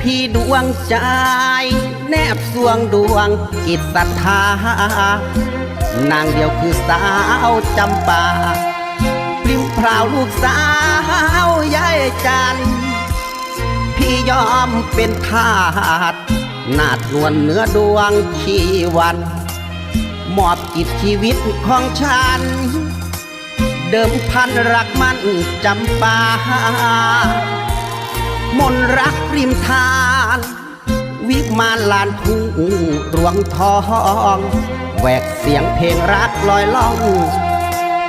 พี่ดวงใจ แนบสวงดวงกิจศรัทธานางเดียวคือสาวจำปาปริมพราวลูกสาวยายจัน พี่ยอมเป็นทาสนาดนวลเนื้อดวงชีวันมอบจิตชีวิตของฉัน เดิมพันรักมันจำปา มนรักริมทาน วิมานลานทุ่งรวงทองแหวกเสียงเพลงรักลอยล่อง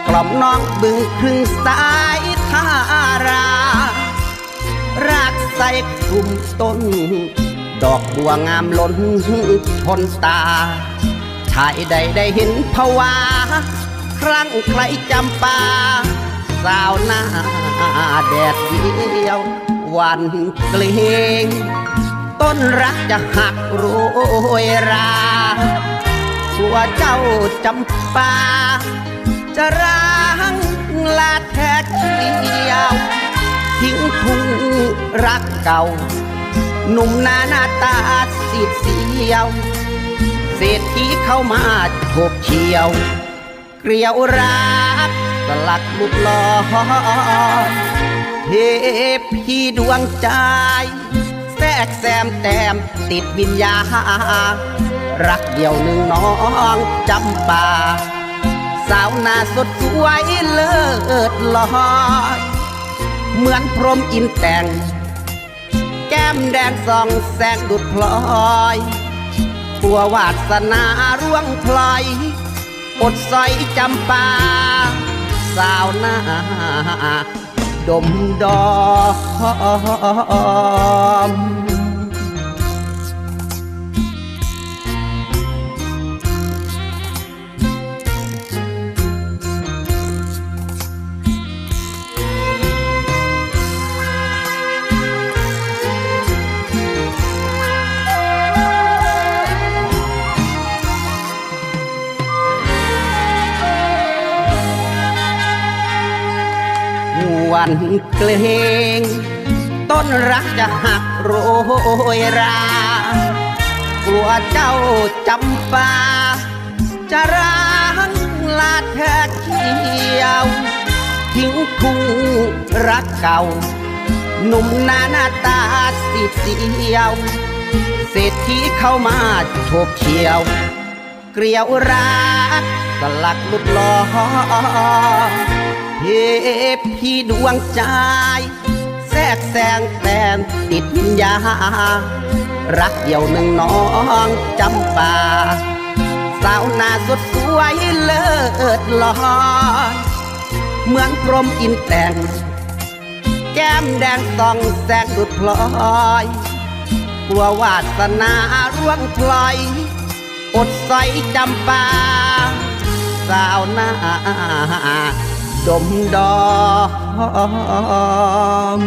กล่อมน้องบึงครึ่งสายทารารากใส่กลุ่มต้น ดอกบัวงามล้นชนตาชายใดได้เห็นภาวา ครั้งใครจำปา สาวหน้าแดดเดียว วันเกลงต้นรักจะหักโรยราหัวเจ้าจำปา จะร้างลาแท้เขียว ทิ้งทุ่งรักเก่า หนุ่มหน้าหน้าตาสีดเสียว เศรษฐีเข้ามาโฉบเฉียว เกลียวรักสลักลุดลอ พีดวงใจ แทรกแซมแต้มติดวิญญา รักเดียวหนึ่งน้องจำปา สาวนาสดสวยเลิศลอยเหมือนพรหมอินแต่ง แก้มแดงส่องแสงดุดพลอยตัววาสนาร่วงพลอยอดสอยจำปา สาวนา ดมดอม วันเกลงต้นรักจะหักโรยรา กลัวเจ้าจำปาจะร้างลาแท้เขียว ทิ้งคู่รักเก่า หนุ่มหน้าหน้าตาสีเสียว เศรษฐีเข้ามาโฉบเฉียว เกลียวรักสลักหลุดลอ เทพี่ดวงใจ แทรกแซงแตมติดวิญญา รักเดียวหนึ่งน้องจำปาสาวนาสดสวยเลิศลอยเหมือนพรหมอินแต่ง แก้มแดงส่องแสงดุดพลอยกลัววาสนาร่วงพลอยอดใส่จำปา สาวนา ดมดาม